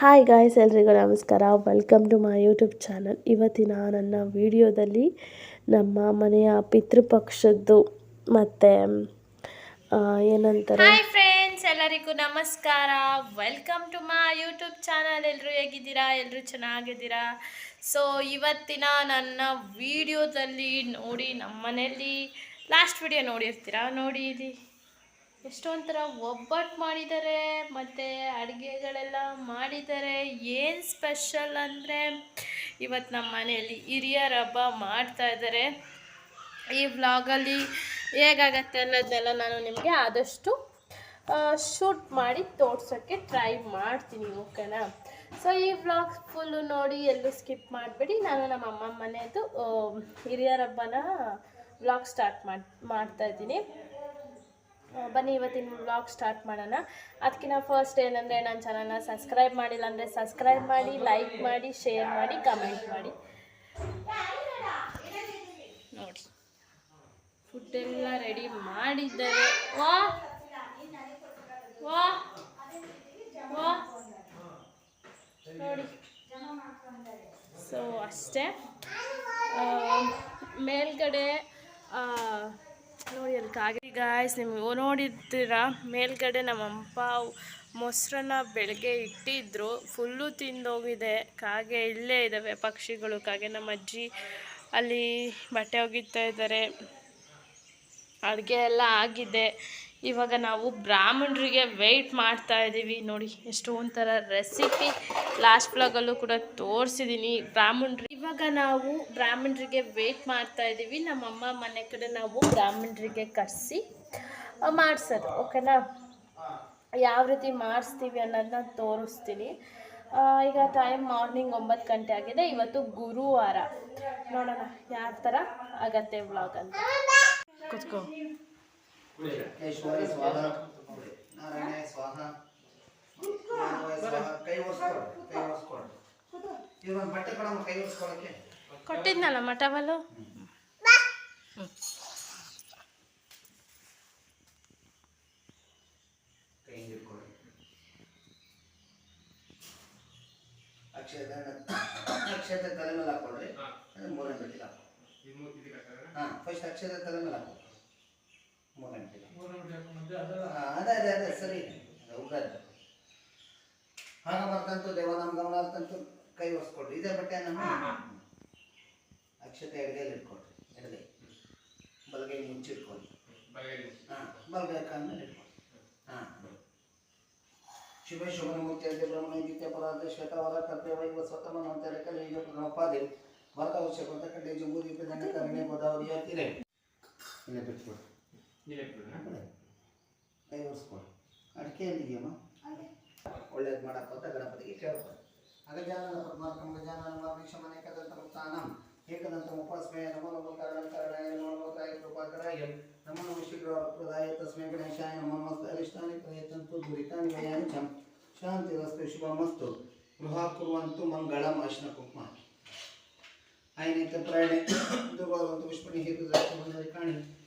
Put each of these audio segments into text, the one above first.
Hi guys ಎಲ್ರಿಗೂ ನಮಸ್ಕಾರ. Welcome to my YouTube channel ಇವತ್ತಿನ ನನ್ನ ವಿಡಿಯೋದಲ್ಲಿ ನಮ್ಮ ಮನೆಯ ಪಿತೃಪಕ್ಷದ್ದು ಮತ್ತು ಏನಂತಾರೆ? ಹಾಯ್ ಫ್ರೆಂಡ್ಸ್ ಎಲ್ಲರಿಗೂ ನಮಸ್ಕಾರ. Welcome to my YouTube channel ಎಲ್ಲರೂ ಹೇಗಿದ್ದೀರಾ? ಎಲ್ಲರೂ ಚೆನ್ನಾಗಿದ್ದೀರಾ? ಸೊ ಇವತ್ತಿನ ನನ್ನ ವಿಡಿಯೋದಲ್ಲಿ ನೋಡಿ ನಮ್ಮ ಮನೆಯಲ್ಲಿ ಲಾಸ್ಟ್ ವಿಡಿಯೋ ನೋಡಿರ್ತೀರಾ? ನೋಡಿ ಇಲ್ಲಿ. ಎಷ್ಟೊಂಥರ ಒಬ್ಬಟ್ಟು ಮಾಡಿದ್ದಾರೆ ಮತ್ತು ಅಡುಗೆಗಳೆಲ್ಲ ಮಾಡಿದ್ದಾರೆ. ಏನು ಸ್ಪೆಷಲ್ ಅಂದರೆ ಇವತ್ತು ನಮ್ಮ ಮನೆಯಲ್ಲಿ ಹಿರಿಯರ ಹಬ್ಬ ಮಾಡ್ತಾ ಇದ್ದಾರೆ. ಈ ವ್ಲಾಗಲ್ಲಿ ಹೇಗಾಗತ್ತೆ ಅನ್ನೋದನ್ನೆಲ್ಲ ನಾನು ನಿಮಗೆ ಆದಷ್ಟು ಶೂಟ್ ಮಾಡಿ ತೋರ್ಸೋಕ್ಕೆ ಟ್ರೈ ಮಾಡ್ತೀನಿ ಓಕೆನಾ? ಸೊ ಈ ವ್ಲಾಗ್ ಫುಲ್ಲು ನೋಡಿ ಎಲ್ಲೂ ಸ್ಕಿಪ್ ಮಾಡಿಬಿಡಿ. ನಾನು ನಮ್ಮ ಅಮ್ಮ ಮನೆಯದು ಹಿರಿಯರ ಹಬ್ಬನ ವ್ಲಾಗ್ ಸ್ಟಾರ್ಟ್ ಮಾಡಿ ಮಾಡ್ತಾ ಆ, ಬನ್ನಿ, ಇವತ್ತಿನ ವ್ಲಾಗ್ ಸ್ಟಾರ್ಟ್ ಮಾಡೋಣ. ಅದಕ್ಕಿಂತ ಫಸ್ಟ್ ಏನಂದರೆ ನನ್ನ ಚಾನಲ್ನ ಸಬ್ಸ್ಕ್ರೈಬ್ ಮಾಡಿಲ್ಲ ಅಂದರೆ ಸಬ್ಸ್ಕ್ರೈಬ್ ಮಾಡಿ ಲೈಕ್ ಮಾಡಿ ಶೇರ್ ಮಾಡಿ ಕಮೆಂಟ್ ಮಾಡಿ. ನೋಡಿ. ಫುಡ್ ಎಲ್ಲ ರೆಡಿ ಮಾಡಿದ್ದಾರೆ ವಾ! ವಾ! ವಾ! ನೋಡಿ. ಸೊ ಅಷ್ಟೇ. ಮೇಲ್ಗಡೆ ನೋಡಿ ಅದಕ್ಕೆ ಗಾಯ್ಸ್ ನೀವು ನೋಡಿರ್ತೀರ? ಮೇಲ್ಗಡೆ ನಮ್ಮ ಅಪ್ಪ ಮೊಸರನ್ನ ಬೆಳಗ್ಗೆ ಇಟ್ಟಿದ್ರು. ಫುಲ್ಲು ತಿಂದೋಗಿದೆ. ಕಾಗೆ ಇಲ್ಲೇ ಇದ್ದಾವೆ ಪಕ್ಷಿಗಳು. ಕಾಗೆ ನಮ್ಮ ಅಜ್ಜಿ ಅಲ್ಲಿ ಬಟ್ಟೆ ಒಗಿತಾ ಇದ್ದಾರೆ. ಅಡುಗೆ ಎಲ್ಲ ಆಗಿದೆ. ಇವಾಗ ನಾವು ಬ್ರಾಹ್ಮಣರಿಗೆ ವೆಯ್ಟ್ ಮಾಡ್ತಾ ಇದ್ದೀವಿ ನೋಡಿ ಎಷ್ಟೊಂಥರ ರೆಸಿಪಿ ಲಾಸ್ಟ್ ಬ್ಲಾಗಲ್ಲೂ ಕೂಡ ತೋರಿಸಿದ್ದೀನಿ ಬ್ರಾಹ್ಮಣರು ಇವಾಗ ನಾವು ಬ್ರಾಹ್ಮಣರಿಗೆ ವೆಯ್ಟ್ ಮಾಡ್ತಾ ಇದ್ದೀವಿ ನಮ್ಮಮ್ಮ ಮನೆ ಕಡೆ ನಾವು ಬ್ರಾಹ್ಮಣರಿಗೆ ಕರೆಸಿ ಮಾಡಿಸೋದು, ಓಕೆನಾ? ಯಾವ ರೀತಿ ಮಾಡಿಸ್ತೀವಿ ಅನ್ನೋದನ್ನ ತೋರಿಸ್ತೀನಿ. ಈಗ ಟೈಮ್ ಮಾರ್ನಿಂಗ್ ಒಂಬತ್ತು ಗಂಟೆ ಆಗಿದೆ. ಇವತ್ತು ಗುರುವಾರ. ನೋಡೋಣ ಯಾವ ಥರ ಆಗತ್ತೆ ವ್ಲಾಗ್ ಅಂತ. ಕುತ್ಕೋ. ಸ್ವಾಹ ನಾರಾಯಣ ಸ್ವಾಹ ಮಾನವ ಸ್ವಾಹ ಕೈ ಒರೆಸ್ಕೊಡು ಕೈ ಒರೆಸ್ಕೊಡು ಇದೊಂದು ಬಟ್ಟೆ ಕೊಡಮ್ಮ ಕೈ ಒರೆಸ್ಕೊಳಕ್ಕೆ ಕೊಟ್ಟಿದ್ನಲ್ಲ ಮಟವಲು ಅಕ್ಷಯದ ಅಕ್ಷಯದ ತಲೆ ಮೇಲೆ ಹಾಕೊಳ್ರಿ ಅದು ಮೂರನೇ ಬಿಟ್ಟಿಲ್ಲ ಹಾಕೊ ಹಾಂ ಫಸ್ಟ್ ಅಕ್ಷತೆ ತಲೆ ಮೇಲೆ ಹಾಕೊ ಮೂರನೇ ಗಂಟೆಗೆ ಹಾಂ ಅದೇ ಅದೇ ಅದೇ ಸರಿ. ಹಾಗ ಬರ್ತಂತು ಗಮನಾರ್ಥಂತು ಕೈ ಒರೆಸ್ಕೊಡ್ರಿ ಇದೇ ಬಟ್ಟೆ ನಮ್ಮ ಅಕ್ಷತೆ ಎಡಗೈಲಿ ಇಟ್ಕೊಡ್ರಿ ಎಡಗೈ. ಬಲಗೈ ಮುಚ್ಚಿಟ್ಕೊಳ್ಳಿ ಹಾಂ ಬಲಗೈ ಕಾಲ ಇಟ್ಕೊಳ್ಳಿ ಹಾಂ. ಶುಭ ಶುಭನಮೂರ್ತಿಯಲ್ಲಿ ಬ್ರಹ್ಮಣ ನಿತ್ಯ ಪರಾಧ ಶ್ವೇತವರ ಕರ್ತವ್ಯ ಸ್ವತಃ ಮಂತ್ರಿ ಕಲಿಯುಗ ಪ್ರಮಪಾದೆ ವರ್ಷ ಅವಶ್ಯಕ ಜಂಬೂ ಜಂಬೂದೀಪ ಜನ ಕರುಣೆ ಗೋದಾವರಿಯ ತೀರೆ. ಇಲ್ಲೇ ಬಿಟ್ಕೊಡು ಕೈ ಒರೆಸ್ಕೊಡು ಅಡಿಕೆ ಎಲ್ಲಿದೆಯಮ್ಮ ಒಳ್ಳೇದು ಮಾಡಕ್ಕೆ ಅಂತ ಗಣಪತಿಗೆ ಕೇಳ್ಬೋದು ಅಗಜಾನನ ಪದ್ಮಾರ್ಕಂ ಗಜಾನನ ಮಾರ್ಗೀಶಮನ ಏಕದಂತ ಮುಕ್ತಾನಂ ಏಕದಂತ ಉಪಾಸ್ಮಯ ನಮೋ ನಮೋ ಕಾರಣ ಕಾರಣಾಯ ನಮೋ ನಮೋ ಕಾಯ ಕೃಪಾಕರಾಯ ನಮೋ ನಮೋ ಶೀಘ್ರಪ್ರದಾಯ ತಸ್ಮೈ ಗಣೇಶಾಯ ನಮೋ ನಮಸ್ತೆ ಅರಿಷ್ಟಾನಿ ಪ್ರಯತಂತು ದುರಿತಾನಿ ವಯಾನಿ ಚ ಶಾಂತಿರಸ್ತು ಶುಭಮಸ್ತು ಗೃಹ ಕುರ್ವಂತು ಮಂಗಳಂ ಅಶ್ನ ಕುಂಕುಮ ಆಯ್ನೈತೆ ಪ್ರಾಣಿ ದುರ್ವಾದಂತು ಪುಷ್ಪಣಿ ಹೇತು ಕಾಣಿ ಹರಿದ್ರ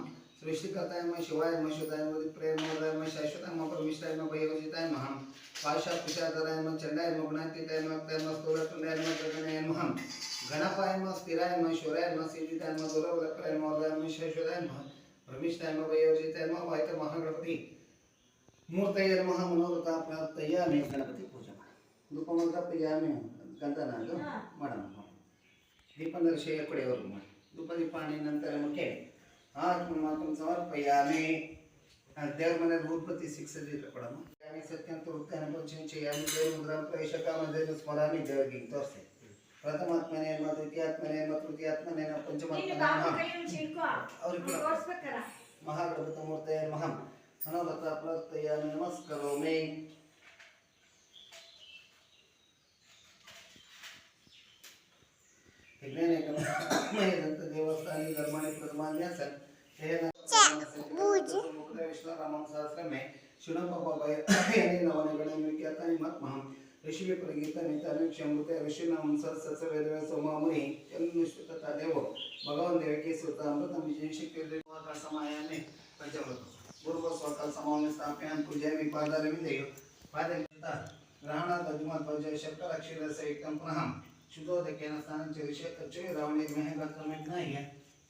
ಸೃಷ್ಟಿಕರ್ತಾಯ ನಮಃ ಶಿವಾಯ ನಮಃ ಶುದ್ಧಾಯ ನಮಃ ಪ್ರೇರಣಾಯ ನಮಃ ಶಾಶ್ವತಾಯ ನಮಃ ಪರಮಿಷ್ಠಾಯ ನಮಃ ಭಯೋಜಿತಾಯ ನಮಃ ಪಾಶಾ ಕುಶಾಧರಾಯ ನಮಃ ಚಂಡಾಯ ನಮಃ ಗುಣಾತೀತಾಯ ನಮಃ ಕ್ತಾಯ ನಮಃ ಸ್ಥೂಲತುಂಡಾಯ ನಮಃ ಗಗನಾಯ ನಮಃ ಗಣಪಾಯ ನಮಃ ಸ್ಥಿರಾಯ ನಮಃ ಶೂರಾಯ ನಮಃ ಸಿದ್ಧಿತಾಯ ನಮಃ ದೂರವಲಕ್ರಾಯ ನಮಃ ವರದಾಯ ನಮಃ ಶಾಶ್ವತಾಯ ನಮಃ ಪರಮಿಷ್ಠಾಯ ನಮಃ ಭಯೋಜಿತಾಯ ನಮಃ ವಾಯಿತ ಮಹಾಗಣಪತಿ ಮೂರ್ತಯ ನಮಃ ಮನೋರಥ ಪ್ರಾರ್ಥಯ ಮೇ ಗಣಪತಿ ಪೂಜೆ ಮಾಡಿ ಧೂಪ ಮಾತ್ರ ಪೂಜಾಮಿ ಗಂಧನಾಗ ಮಾಡೋಣ ದೀಪಂದ್ರ ಶೇಯ ಕೊಡೆಯವರು ಮಾಡಿ ಧೂಪ ದೀಪಾಣಿ ನಂತರ ಮುಖ್ಯ ಆತ್ಮ ಮಾತ್ರ ಸಮರ್ಪಯಾಮಿ ಆ ದೇವ್ರ ಮನೆ ಉತ್ಪತ್ತಿ ಸಿಕ್ಸದಿ ಕೊಡಮ್ಮ ಯಾಮಿ ಸತ್ಯಂತ ವೃತ್ತಾನ ಪಂಚಮಿಂಚಯಾಮಿ ದೇವ್ರ ಮುದ್ರಾಂ ಪ್ರವೇಶ ಕಾಮದೇವ ಸ್ಮರಾಮಿ ದೇವರಿಗೆ ತೋರಿಸಿ ಪ್ರಥಮಾತ್ಮನೇ ಮತ್ತು ದ್ವಿತೀಯಾತ್ಮನೇ ಮತ್ತು ತೃತೀಯಾತ್ಮನೇ ಪಂಚಮಾತ್ಮನೇ ಅವ್ರಿಗೆ ಕೂಡ ಮಹಾಗಣಪತ ಮೂರ್ತಯ ನಮಃ ಮನೋರಥ ಪ್ರಾರ್ಥಯಾಮಿ ನಮಸ್ಕರೋಮಿ ವಿಜ್ಞಾನಿಕ ದೇವಸ್ಥಾನ ಧರ್ಮಾಣಿ ಪ್ರಥಮಾನ್ಯ ಸನ್ ಮುಕ್ತೇಶ್ವರರಾಮಂ ಸಹಸ್ರಮೆ ಶುನಪಭಯ ನವನಗಣಮಿಕ್ಯಾತಾನಿ ಮತ್ಮಹಂ ಋಷಿಗೆ ಪ್ರಗೀತ ನಿತಾನುಕ್ಷಮೃತ ಋಷಿನಾಮಂ ಸಹಸ್ರ ವೇದವೇ ಸೋಮಾಮುನಿ ಎನ್ನುಶ್ರುತ ದೇವೋ ಭಗವಾನ್ ದೇವಕಿ ಸುತ ಅಮೃತ ವಿಜಯ ಶಕ್ತಿ ದೇವತಾ ಸಮಾಯಾನೆ ಪಂಚಮೃತ ಪೂರ್ವ ಸ್ವಕಾಲ ಸಮಾನ ಸ್ಥಾಪ್ಯಾನ್ ಪೂಜಾಮಿ ಪಾದಾರವಿಂದೆಯು ಪಾದಯುಕ್ತ ಗ್ರಹಣಾತ್ ಅಧಿಮಾತ್ ಧ್ವಜ ಶಕ್ರ ಅಕ್ಷರ ಸಂಯುಕ್ತಂ ಪುನಃ ಶುದ್ಧೋದಕೇನ ಸ್ನಾನಂ ಚ ಋಷಿ ಖರ್ಚು ರಾವಣೆ ಮೇಹ ಗಾತ್ರಮೆಜ್ಞಾಯ ಗಾತಮೆಡಮತೆಗೆ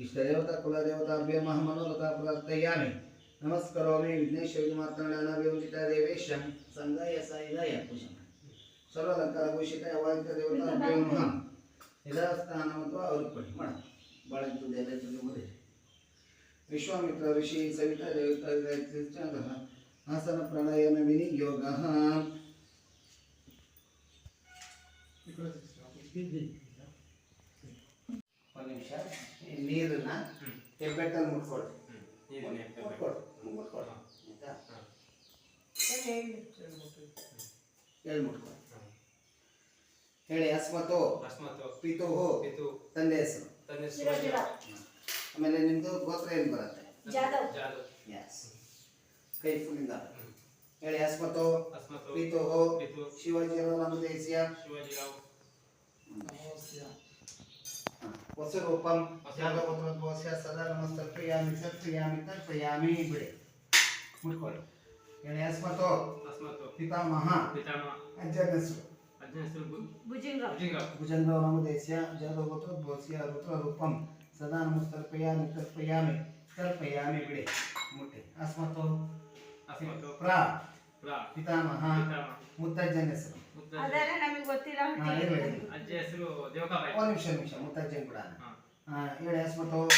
इष्टदेवता कुलदेवताभ्य महमनोरथाप्रदत्तयामि नमस्करोमि विघ्नेश्वरीमात्रणानाभिवचिता देवेशं सङ्गय सैलय कुशं सर्वलङ्कारभूषित यवादितदेवताभ्यो नमः निधास्थानमत्वा औरुपणि मण. बाळन्तु देवतुमध्ये विश्वामित्र ऋषि सविता देवता आसन प्राणायाम विनियोगः ನೀರನ್ನ ಹೆಬ್ಬೆಟ್ಟಲ್ಲಿ ಮುಟ್ಕೊಡು ಮುಟ್ಕೊಡು ಮುಟ್ಕೊಡು ಆಯ್ತಾ? ಹೇಳಿ ಮುಟ್ಕೊಡು ಹೇಳಿ ಅಸ್ಮತ್ತು ಅಸ್ಮತ್ತು. ಪಿತು ಪಿತು ತಂದೆ ಹೆಸರು. ತಂದೆ ಆಮೇಲೆ ನಿಮ್ದು ಗೋತ್ರ ಏನು ಬರುತ್ತೆ? ಜಾಧವ್. ಜಾದು ಎಸ್ ಕೈ ಫುಲ್ಲಿಂದ ಹೇಳಿ ಅಸ್ಮತ್ತು ಅಸ್ಮತ್ತು. ಪಿತು ಪಿತು ಶಿವಾಜಿರಾವ್. ನಮದೇಸಿಯ ಶಿವಾಜಿರಾವ್ ವಸುರೂಪಂ ಜಾಗವತೋದ್ಭವಸ್ಯ ಸದಾ ನಮಸ್ತರ್ಪಯಾಮಿ ಸತ್ಪ್ರಿಯಾಮಿ ತರ್ಪಯಾಮಿ ಬಿಡಿ ಮುಟ್ಕೊಳ್ಳಿ ಹೇಳಿ ಅಸ್ಮತ್ತು ಅಸ್ಮತ್ತು ಪಿತಾಮಹ ಪಿತಾಮ ಅಜ್ಜನ ಹೆಸರು ಅಜ್ಜನ ಹೆಸರು ಬು- ಭುಜಿಂಗರಾವ್ ಭುಜಂಗರಾವ್ ಭುಜಂಗೋ ನಮದೇಸ್ಯ ಜಾಗವತೋದ್ಭವಸ್ಯ ರುದ್ರರೂಪಂ ಸದಾ ನಮಸ್ತರ್ಪಯಾಮಿ ತರ್ಪಯಾಮಿ ತರ್ಪಯಾಮಿ ಬಿಡಿ ಮುಟ್ಟಿ ಅಸ್ಮತ್ತು ಅಸ್ಮತ್ತು ಪ್ರಾ ಪ್ರಾ ಪಿತಾಮಹ ಪಿತಾಮ ಮುತ್ತಜ್ಜನ ಹೆಸರು ಅದರ ನಮಗೆ ಗೊತ್ತಿಲ್ಲ ಹಾ, ಇರ್ಲಿ, ಇರ್ಲಿ. ಅಜ್ಜ ಹೆಸರು ದೇವಕಾಬಾಯಿ ಒಂದು ನಿಮಿಷ ನಿಮಿಷ ಮುತ್ತಜ್ಜನ ಕೂಡ. ಹಾ. ಹೇಳಿ ಅಸ್ಮತ್ತು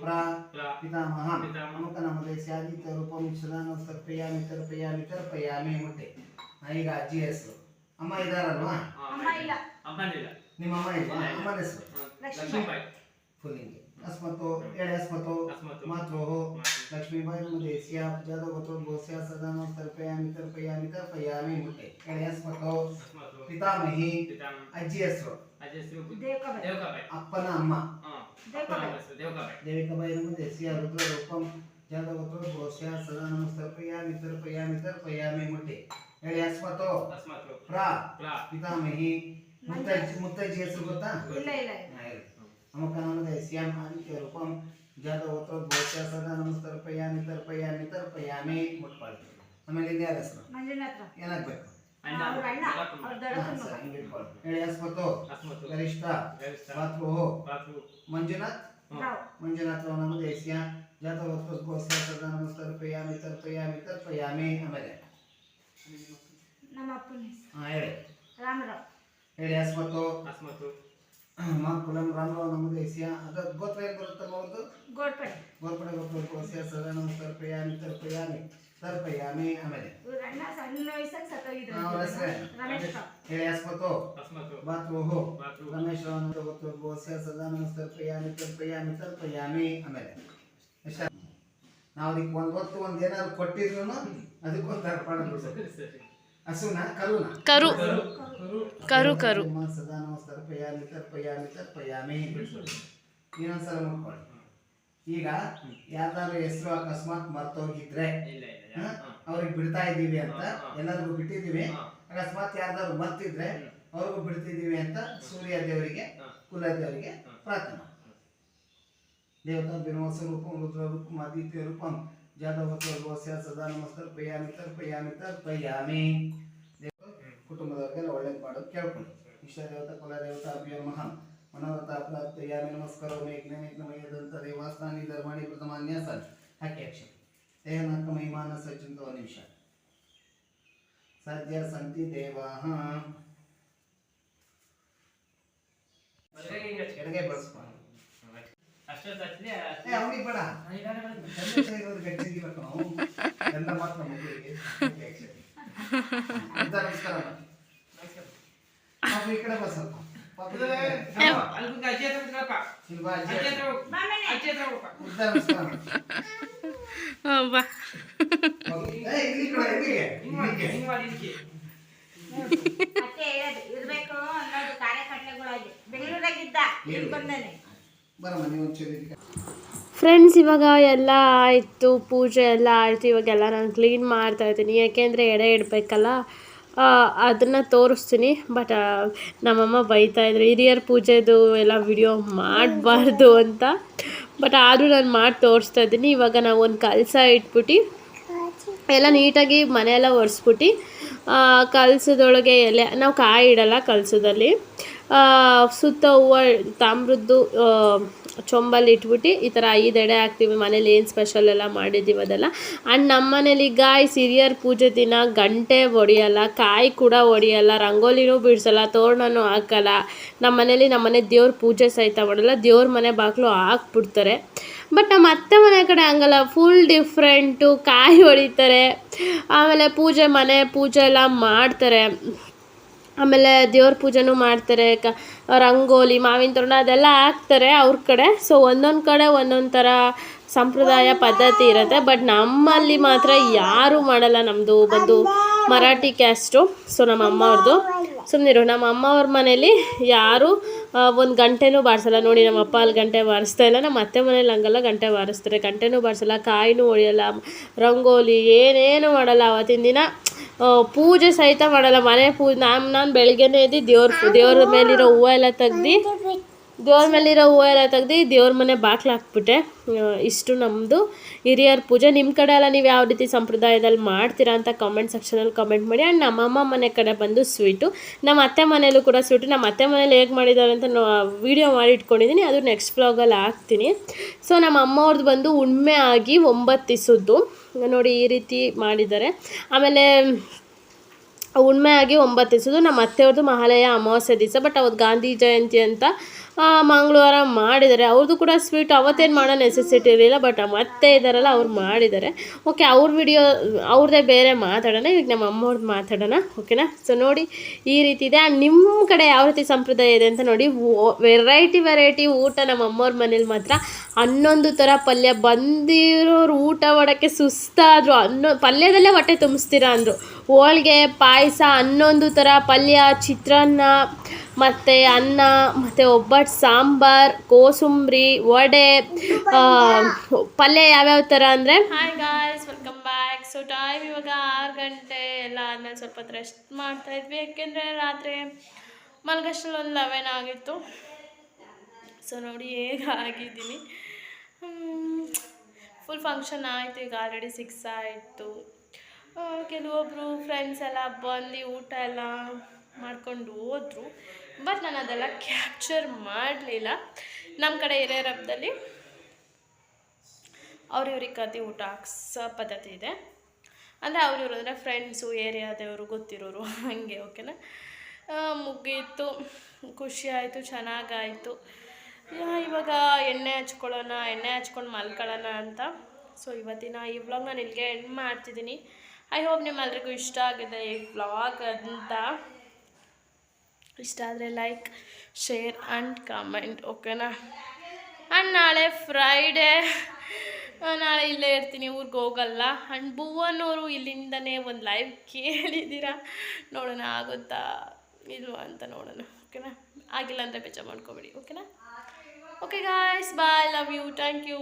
ಪ್ರಾ. ಪ್ರಾ. ಪಿತಾಮಹ. ಪಿತಾಮಹ. ಅಮುಕ ನಮ್ಮದೇ ಸ್ಯಾದಿತ್ಯ ರೂಪಂ ಸದಾನು ತರ್ಪಯಾಮಿ ತರ್ಪಯಾಮಿ ತರ್ಪಯಾಮಿ ಮುಟ್ಟೆ. ಹಾ, ಈಗ ಅಜ್ಜಿ ಹೆಸರು. ಅಮ್ಮ ಇದಾರಲ್ವಾ? ಹಾ, ಅಮ್ಮ ಇಲ್ಲ. ಅಮ್ಮನಿಲ್ಲ. ನಿಮ್ಮ ಅಮ್ಮ ಇಲ್ವಾ ಅಮ್ಮನ ಹೆಸರು? ಹಾ, ಲಕ್ಷ್ಮೀಬಾಯಿ. ಅಸ್ಮತ್ತು ಹೇಳಿ ಅಸ್ಮತ್ತು ಅಸ್ಮತ್ತು ಮಾತೃ ಮಾತೃ. ಲಕ್ಷ್ಮೀಬಾಯಿ ನಮ್ಮದೇಸ್ಯ ಜಾದವತೋ ಗೋಸ್ಯ ಸದಾನು ತರ್ಪಯಾಮಿ ತರ್ಪಯಾಮಿ ತರ್ಪಯಾಮಿ ಮುಟ್ಟೆ ಹೇಳಿ ಅಸ್ಮತ್ತು ಅಸ್ಮತ್ತು ಪಿತಾಮಹಿ ಪಿತಾಮ ಅಜ್ಜಿ ಹೆಸರು ಅಜ್ಜ ಹೆಸರು ಬು- ದೇವಕಬಾಯಿ ದೇವಕಾಬಾಯಿ ಅಪ್ಪನ ಅಮ್ಮ ಹಾ ದೇವಕಾಬಾಯಿ. ಅಪ್ಪನ ಹೆಸರು ದೇವಕಾಬಾಯಿ ದೇವಿಕಬಾಯಿ ನಮ್ಮದೇಸ್ಯ ರುದ್ರರೂಪಂ ಜಾದವತೋ ಗೋಸ್ಯ ಸದಾನು ತರ್ಪಯಾಮಿ ತರ್ಪಯಾಮಿ ತರ್ಪಯಾಮಿ ಮುಟ್ಟೆ ಹೇಳಿ ಅಸ್ಮತ್ತು ಅಸ್ಮತ್ತು ಪ್ರಾ ಪ್ರಾ ಪಿತಾಮಹಿ ಮುತ್ತಜ್ಜಿ ಮುತ್ತಜ್ಜಿ ಹೆಸರು ಗೊತ್ತಾ ಇಲ್ಲ ಇಲ್ಲ ಅಮಕ ನಮದ ಸ್ಯಾಮ್ ಆದಿತ್ಯ ರೂಪಂ ಜಾದವತೋ ಗೋಸ್ಯ ಸದಾ ನಮಸ್ತರ್ಪಯಾಮಿ ತರ್ಪಯಾಮಿ ತರ್ಪಯಾಮಿ ಮುಟ್ಪಾಳಿ ಆಮೇಲೆ ಇಲ್ಲಿ ಯಾರ ಹೆಸರು? ಮಂಜುನಾಥ್ ಏನಾಗ್ಬೇಕು. ಹೇಳಿ ಅಸ್ಮತ್ತು. ಗರಿಷ್ಠ. ಮಾತೃ ಮಂಜುನಾಥ್? ಮಂಜುನಾಥ್ ರಾವ್ ಮಂಜುನಾಥ್ ನಮದ ದೇಸ್ಯ ಜಾತವತ್ತು ಗೋಸ್ಯ ಸದಾ ನಮಸ್ತರ್ಪಯಾಮಿ ತರ್ಪಯಾಮಿ ತರ್ಪಯಾಮಿ ಆಮೇಲೆ. ನಮ್ಮ ಅಪ್ಪನ ಹೇಳಿ. ರಾಮರಾವ್. ಹೇಳಿ ಅಸ್ಮತ್ತು ಅಸ್ಮತ್ತು. ರಾಮರಾವ್ ದೇಸ್ಯ ಅದು ಗೋತ್ರ ಏನು ಬರುತ್ತಲ್ಲ ಅವ್ರದ್ದು ಗೋಡ್ಪಡೆ ಗೋರ್ಪಡೆ. ಗೋತ್ರ ಗೋಸ್ಯ ಸದಾ ನಮಸ್ತರ್ಪಯಾಮಿ ತರ್ಪಯಾಮಿ ತರ್ಪಯಾಮಿ ಆಮೇಲೆ? ಇವ್ರ ಅಣ್ಣ ಸಣ್ಣ ವಯಸ್ಸಾಗ ಸತ್ತೋಗಿದ್ರು? ರಮೇಶ್ ಹೇಳಿ ರಾವ್ ಸದಾ ತರ್ಪಯಾಮಿ ತರ್ಪಯಾಮಿ ಆಮೇಲೆ? ನಾವು ಅದಕ್ಕೆ ಒಂದು ಹೊತ್ತು ಒಂದು ಏನಾದ್ರು ಕೊಟ್ಟಿದ್ರು ಅದಕ್ಕೊಂದು ತರ್ಪಣ ಬಿಡ್ಬೇಕು. ಹಸುನ ಕರುನ. ಕರು. ಕರು ಕರು ಸದಾ ತರ್ಪಯಾಮಿ ತರ್ಪಯಾಮಿ ಇನ್ನೊಂದ್ಸಲ ನೋಡ್ಕೊಳ್ಳಿ. ಈಗ ಯಾವ್ದಾದ್ರು ಹೆಸರು ಅಕಸ್ಮಾತ್ ಮರ್ತೋಗಿದ್ರೆ. ಅವ್ರಿಗೆ ಬಿಡ್ತಾ ಇದ್ದೀವಿ ಅಂತ. ಎಲ್ಲರಿಗೂ ಬಿಟ್ಟಿದ್ದೀವಿ. ಅಕಸ್ಮಾತ್ ಯಾರ್ದಾದ್ರು ಮರ್ತಿದ್ರೆ ಅವ್ರಿಗೂ ಬಿಡ್ತಿದ್ದೀವಿ ಅಂತ ಸೂರ್ಯ ದೇವರಿಗೆ. ಕುಲ ದೇವರಿಗೆ ಪ್ರಾರ್ಥನೆ. ದೇವತಾ ದಿನವಾಸ ರೂಪಂ ರುದ್ರ ರೂಪಂ ಆದಿತ್ಯ ರೂಪಂ ಜಾದವತ ಗೋಸ್ಯ ಸದಾ ನಮಸ್ತರ್ಪಯಾಮಿ ತರ್ಪಯಾಮಿ ತರ್ಪಯಾಮಿ ದೇವ ಕುಟುಂಬದವ್ರಿಗೆಲ್ಲ ಒಳ್ಳೇದು ಮಾಡೋದು ಕೇಳ್ಕೊಂಡು. ಇಷ್ಟ ದೇವತಾ ಕುಲ ದೇವತಾ ಅಭ್ಯ ಮಹಾನ್ ಮನೋರಥ ಪ್ರಾಪ್ತಯಾಮಿ ನಮಸ್ಕರೋಮಿ ಜ್ಞಾನಿಜ್ಞಮಯದಂತ ದೇವಾಸ್ನಾನಿ ಧರ್ಮಾಣಿ ಪ್ರಥಮಾನ್ಯಾಸನ್ ಹಾಕಿ ಅಕ್ಷರ ದೇಹನಾಕ ಮಹಿಮಾನ ಸಜ್ಜಂತ ನಿಮಿಷ ಸದ್ಯ ಸಂತಿ ದೇವಾಹ. ಎಡಗೈ ಬಳಸ್ಕೊ ಈ ಕಡೆ ಬಾ ಸ್ವಲ್ಪ ಪಾಪು ಈ ಕಡೆ. ಅಲ್ಲಿ ಕುಂತು ಅಜ್ಜಿ ಹತ್ರ ಕುಂತ್ಕೊಳಪ್ಪ. ಇಲ್ಲಿ ಬಾ ಅಜ್ಜಿ. ಅಜ್ಜಿ ಹತ್ರ ಹೋಗಪ್ಪ. ಅಜ್ಜಿ ಹತ್ರ ಹೋಗಪ್ಪ. ಉದ್ದ ನಮಸ್ಕಾರ ಮಾಡಿ. ಬಾ ಮಗು. ಏ, ಇಲ್ಲಿ ಈ ಕಡೆ, ಇಲ್ಲಿಗೆ. ಹಿಂಗ್ ಮಾಡಿ, ಇಲ್ಲಿಗೆ. ಹಿಂಗ್ ಮಾಡಿ ಇದಕ್ಕೆ. ಅಷ್ಟೇ ಹೇಳೋದು ಇರ್ಬೇಕು ಅನ್ನೋದು ಕಾರ್ಯಕರ್ತೆಗಳಾಗಿ ಬೆಂಗಳೂರಾಗಿದ್ದ ಇಲ್ಲಿ ಬಂದಾನೆ ಫ್ರೆಂಡ್ಸ್ ಇವಾಗ ಎಲ್ಲ ಆಯಿತು, ಪೂಜೆ ಎಲ್ಲ ಆಯಿತು ಇವಾಗೆಲ್ಲ ನಾನು ಕ್ಲೀನ್ ಮಾಡ್ತಾ ಇದ್ದೀನಿ. ಯಾಕೆಂದರೆ ಎಡೆ ಇಡಬೇಕಲ್ಲ ಅದನ್ನು ತೋರಿಸ್ತೀನಿ. ಬಟ್ ನಮ್ಮಮ್ಮ ಬೈತಾ ಇದ್ರು, ಹಿರಿಯರ ಪೂಜೆದು ಎಲ್ಲ ವಿಡಿಯೋ ಮಾಡಬಾರ್ದು ಅಂತ. ಬಟ್ ಆದರೂ ನಾನು ಮಾಡಿ ತೋರಿಸ್ತಾ ಇದ್ದೀನಿ. ಇವಾಗ ನಾವು ಒಂದು ಕಲಸ ಇಟ್ಬಿಟ್ಟು ಎಲ್ಲ ನೀಟಾಗಿ ಮನೆಯೆಲ್ಲ ಒರೆಸ್ಬಿಟ್ಟು ಕಲಸದೊಳಗೆ ಎಲೆ, ನಾವು ಕಾಯಿ ಇಡಲ್ಲ ಕಲಸದಲ್ಲಿ. ಸುತ್ತ ಹೂವು ತಾಮ್ರದ್ದು ಚೊಂಬಲ್ ಚೊಂಬಲ್ಲಿ ಇಟ್ಬಿಟ್ಟು ಈ ಥರ ಐದು ಎಡೆ ಹಾಕ್ತೀವಿ. ಮನೇಲಿ ಏನು ಸ್ಪೆಷಲ್ ಎಲ್ಲ ಮಾಡಿದ್ದೀವಿ ಅದೆಲ್ಲ. ಆ್ಯಂಡ್ ನಮ್ಮ ಮನೇಲಿ ಗಾಯ್ಸ್ ಸಿರಿಯರ್ ಪೂಜೆ ದಿನ ಗಂಟೆ ಹೊಡಿಯಲ್ಲ ಕಾಯಿ ಕೂಡ ಹೊಡಿಯಲ್ಲ ರಂಗೋಲಿನೂ ಬಿಡಿಸಲ್ಲ, ತೋರಣನೂ ಹಾಕಲ್ಲ. ನಮ್ಮ ಮನೇಲಿ ನಮ್ಮ ಮನೆ ದೇವ್ರ ಪೂಜೆ ಸಹಿತ ಮಾಡಲ್ಲ, ದೇವ್ರ ಮನೆ ಬಾಗಿಲು ಹಾಕ್ಬಿಡ್ತಾರೆ. ಬಟ್ ನಮ್ಮ ಅತ್ತೆ ಮನೆ ಕಡೆ ಹಂಗಲ್ಲ ಫುಲ್ ಡಿಫ್ರೆಂಟು ಕಾಯಿ ಹೊಡಿತಾರೆ ಆಮೇಲೆ ಪೂಜೆ ಮನೆ ಪೂಜೆ ಎಲ್ಲ ಮಾಡ್ತಾರೆ. ಆಮೇಲೆ ದೇವ್ರ ಪೂಜೆನೂ ಮಾಡ್ತಾರೆ, ಕ, ರಂಗೋಲಿ, ಮಾವಿನ ತೋರಣ, ಅದೆಲ್ಲ ಹಾಕ್ತಾರೆ ಅವ್ರ ಕಡೆ. ಸೊ ಒಂದೊಂದು ಕಡೆ ಒಂದೊಂದು ಥರ ಸಂಪ್ರದಾಯ ಪದ್ಧತಿ ಇರುತ್ತೆ. ಬಟ್ ನಮ್ಮಲ್ಲಿ ಮಾತ್ರ ಯಾರೂ ಮಾಡಲ್ಲ ನಮ್ಮದು ಬಂದು ಮರಾಠಿ ಕ್ಯಾಸ್ಟು ಸೊ ನಮ್ಮ ಅಮ್ಮ ಅವ್ರದ್ದು ಸುಮ್ಮನಿರು ನಮ್ಮ ಅಮ್ಮ ಅವ್ರ ಮನೇಲಿ ಯಾರು ಒಂದು ಗಂಟೆನೂ ಬಾರಿಸಲ್ಲ. ನೋಡಿ, ನಮ್ಮ ಅಪ್ಪ ಅಲ್ಲಿ ಗಂಟೆ ಬಾರಿಸ್ತಾ ಇಲ್ಲ. ನಮ್ಮ ಅತ್ತೆ ಮನೇಲಿ ಹಂಗಲ್ಲ, ಗಂಟೆ ಬಾರಿಸ್ತಾರೆ. ಗಂಟೆನೂ ಬಾರಿಸಲ್ಲ, ಕಾಯಿನೂ ಹೊಡೆಯಲ್ಲ, ರಂಗೋಲಿ ಏನೇನು ಮಾಡಲ್ಲ ಅವತ್ತಿನ ದಿನ. ಪೂಜೆ ಸಹಿತ ಮಾಡಲ್ಲ. ಮನೆ ಪೂಜೆ, ನಾನು ನಾನು ಬೆಳಗ್ಗೆನೇ ಎದ್ದು ದೇವ್ರ ದೇವ್ರ ಮೇಲಿರೋ ಹೂವು ಎಲ್ಲ ತೆಗ್ದು ದೇವ್ರ ಮೇಲಿರೋ ಎಲ್ಲ ತೆಗ್ದು ದೇವ್ರ ಮನೆ ಬಾಕ್ಲು ಹಾಕ್ಬಿಟ್ಟೆ. ಇಷ್ಟು ನಮ್ಮದು ಹಿರಿಯರ ಪೂಜೆ. ನಿಮ್ಮ ಕಡೆ ಎಲ್ಲ ನೀವು ಯಾವ ರೀತಿ ಸಂಪ್ರದಾಯದಲ್ಲಿ ಮಾಡ್ತೀರಾ ಅಂತ ಕಾಮೆಂಟ್ ಸೆಕ್ಷನಲ್ಲಿ ಕಾಮೆಂಟ್ ಮಾಡಿ. ಆ್ಯಂಡ್ ನಮ್ಮಮ್ಮ ಮನೆ ಕಡೆ ಬಂದು ಸ್ವೀಟು ನಮ್ಮ ಅತ್ತೆ ಮನೇಲೂ ಕೂಡ ಸ್ವೀಟು ನಮ್ಮ ಅತ್ತೆ ಮನೇಲಿ ಹೇಗೆ ಮಾಡಿದ್ದಾರೆ ಅಂತ ವೀಡಿಯೋ ಮಾಡಿ ಇಟ್ಕೊಂಡಿದ್ದೀನಿ ಅದು ನೆಕ್ಸ್ಟ್ ಬ್ಲಾಗಲ್ಲಿ ಹಾಕ್ತೀನಿ. ಸೊ ನಮ್ಮ ಅಮ್ಮ ಅವ್ರದ್ದು ಬಂದು ಉಣ್ಮೆ ಆಗಿ ಒಂಬತ್ತು ನೋಡಿ ಈ ರೀತಿ ಮಾಡಿದ್ದಾರೆ. ಆಮೇಲೆ ಹುಣ್ಮೆ ಆಗಿ ಒಂಬತ್ತು ದಿವಸದ್ದು. ನಮ್ಮ ಅತ್ತೆಯವ್ರದ್ದು ಮಹಾಲಯ ಅಮಾವಾಸ್ಯೆ ದಿವಸ. ಬಟ್ ಅವತ್ತು ಗಾಂಧಿ ಜಯಂತಿ ಅಂತ ಮಂಗಳವಾರ ಮಾಡಿದ್ದಾರೆ. ಅವ್ರದ್ದು ಕೂಡ ಸ್ವೀಟ್ ಅವತ್ತೇನು ಮಾಡೋ ನೆಸೆಸಿಟಿ ಇರಲಿಲ್ಲ ಬಟ್ ನಮ್ಮ ಅತ್ತೆ ಇದ್ದಾರಲ್ಲ ಅವ್ರು ಮಾಡಿದ್ದಾರೆ. ಓಕೆ ಅವ್ರ ವಿಡಿಯೋ ಅವ್ರದ್ದೇ ಬೇರೆ ಮಾತಾಡೋಣ. ಈಗ ನಮ್ಮ ಅಮ್ಮವ್ರದ್ದು ಮಾತಾಡೋಣ. ಓಕೆನಾ ಸೊ ನೋಡಿ, ಈ ರೀತಿ ಇದೆ. ಆ್ಯಂಡ್ ನಿಮ್ಮ ಕಡೆ ಯಾವ ರೀತಿ ಸಂಪ್ರದಾಯ ಇದೆ ಅಂತ ನೋಡಿ ವೆರೈಟಿ ವೆರೈಟಿ ಊಟ ನಮ್ಮ ಅಮ್ಮವ್ರ ಮನೇಲಿ ಮಾತ್ರ. ಹನ್ನೊಂದು ಥರ ಪಲ್ಯ. ಬಂದಿರೋರು ಊಟ ಮಾಡೋಕ್ಕೆ ಸುಸ್ತಾದರು. ಅನ್ನೋ ಪಲ್ಯದಲ್ಲೇ ಹೊಟ್ಟೆ ತುಂಬಿಸ್ತೀರಾ ಅಂದರು. ಹೋಳ್ಗೆ, ಪಾಯಸ ಹನ್ನೊಂದು ಥರ ಪಲ್ಯ, ಚಿತ್ರಾನ್ನ, ಮತ್ತು ಅನ್ನ, ಮತ್ತು ಒಬ್ಬಟ್ಟು ಸಾಂಬಾರ್, ಕೋಸುಂಬ್ರಿ, ವಡೆ ಪಲ್ಯ ಯಾವ್ಯಾವ ಥರ ಅಂದರೆ? Hi guys welcome back so time ಇವಾಗ ಆರು ಗಂಟೆ ಎಲ್ಲ ಆದಮೇಲೆ ಸ್ವಲ್ಪ ಹೊತ್ತು ರೆಸ್ಟ್ ಮಾಡ್ತಾ ಇದ್ವಿ. ಯಾಕೆಂದರೆ ರಾತ್ರಿ ಮಲ್ಗಷ್ಟಲ್ಲಿ ಒಂದು ಲೆವೆನ್ ಆಗಿತ್ತು. ಸೊ ನೋಡಿ ಹೇಗೆ ಆಗಿದ್ದೀನಿ. ಫುಲ್ ಫಂಕ್ಷನ್ ಆಯಿತು. ಈಗ ಆಲ್ರೆಡಿ ಸಿಕ್ಸ್ ಆಯಿತು. ಕೆಲವೊಬ್ಬರು ಫ್ರೆಂಡ್ಸ್ ಎಲ್ಲ ಬಂದು ಊಟ ಎಲ್ಲ ಮಾಡ್ಕೊಂಡು ಹೋದರು ಬಟ್ ನಾನು ಅದೆಲ್ಲ ಕ್ಯಾಪ್ಚರ್ ಮಾಡಲಿಲ್ಲ. ನಮ್ಮ ಕಡೆ ಹಿರಿಯರ ಹಬ್ಬದಲ್ಲಿ ಅವ್ರಿವ್ರಿಗೆ ಕತೆ ಊಟ ಹಾಕ್ಸೋ ಪದ್ಧತಿ ಇದೆ. ಅಂದರೆ ಅವ್ರಿವ್ರು ಅಂದರೆ ಫ್ರೆಂಡ್ಸು ಏರಿಯಾದವರು ಗೊತ್ತಿರೋರು, ಹಾಗೆ ಓಕೆನಾ ಮುಗೀತು, ಖುಷಿ ಆಯಿತು, ಚೆನ್ನಾಗಾಯಿತು. ಇವಾಗ ಎಣ್ಣೆ ಹಚ್ಕೊಳ್ಳೋಣ, ಎಣ್ಣೆ ಹಚ್ಕೊಂಡು ಮಲ್ಕೊಳ್ಳೋಣ ಅಂತ. ಸೊ ಇವತ್ತಿನ ಈ ನಾನು ಇಲ್ಲಿಗೆ ಎಂಡ್ ಮಾಡ್ತಿದ್ದೀನಿ. ಐ ಹೋಪ್ ನಿಮ್ಮೆಲ್ರಿಗೂ ಇಷ್ಟ ಆಗಿದೆ ಈ ಬ್ಲಾಗ್ ಅಂತ. ಇಷ್ಟ ಆದರೆ ಲೈಕ್ ಶೇರ್ ಆ್ಯಂಡ್ ಕಮೆಂಟ್ ಓಕೆನಾ ಆ್ಯಂಡ್ ನಾಳೆ ಫ್ರೈಡೇ ನಾಳೆ ಇಲ್ಲೇ ಇರ್ತೀನಿ, ಊರಿಗೆ ಹೋಗಲ್ಲ. ಆ್ಯಂಡ್ ಭುವನವರು ಇಲ್ಲಿಂದನೇ ಒಂದು ಲೈವ್ ಕೇಳಿದ್ದೀರಾ ನೋಡೋಣ, ಆಗುತ್ತಾ ಇಲ್ವಾ ಅಂತ ನೋಡೋಣ ಓಕೆನಾ ಆಗಿಲ್ಲ ಅಂದರೆ ಬೆಚ್ಚ ಮಾಡ್ಕೋಬೇಡಿ ಓಕೆನಾ okay guys bye love you thank you